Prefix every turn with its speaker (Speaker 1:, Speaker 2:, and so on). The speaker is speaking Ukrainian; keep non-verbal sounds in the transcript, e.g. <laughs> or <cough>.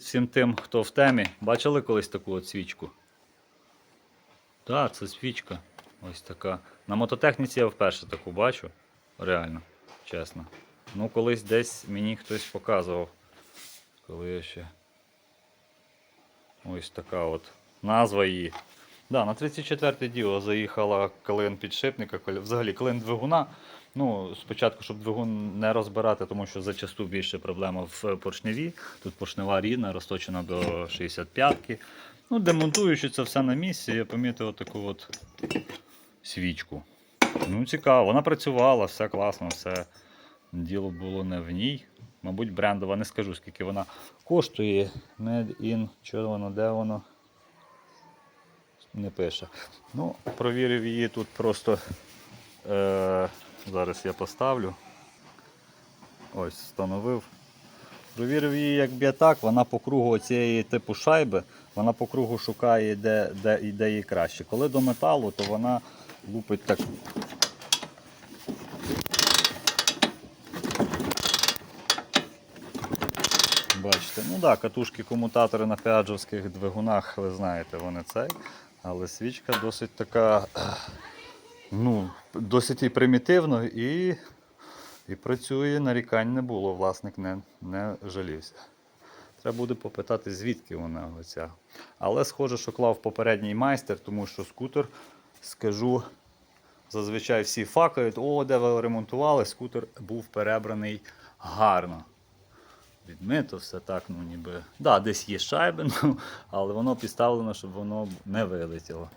Speaker 1: Всім тим, хто в темі, бачили колись таку от свічку? Так, це свічка. Ось така. На мототехніці я вперше таку бачу. Реально, чесно. Ну, колись десь мені хтось показував. Коли я ще. Ось така от назва її. Да, на 34-й діло заїхала клин підшипника, взагалі клин двигуна. Ну, спочатку, щоб двигун не розбирати, тому що зачасту більше проблема в поршневі. Тут поршнева рідна, розточена до 65-ки. Ну, демонтуючи це все на місці, я помітив таку от свічку. Ну, цікаво, вона працювала, все класно, все діло було не в ній. Мабуть, брендова, не скажу, скільки вона коштує. Made in, що воно, де воно? Не пише. Ну, провірив її тут просто. Е, зараз я поставлю. Ось, встановив. Провірив її, як б'є так, вона по кругу цієї типу шайби, вона по кругу шукає, де, де, де їй краще. Коли до металу, то вона лупить так. Бачите, ну так, да, катушки комутатори на піаджовських двигунах, ви знаєте, вони цей. Але свічка досить така, ну, досить і примітивно і, і працює, нарікань не було, власник не, не жалівся. Треба буде попитати, звідки вона оця. Але схоже, що клав попередній майстер, тому що скутер, скажу, зазвичай всі факають, о, де ви ремонтували, скутер був перебраний гарно. Відмито все так, ну ніби. Да, десь є шайби, <laughs> ну, але воно підставлено, щоб воно не вилетіло.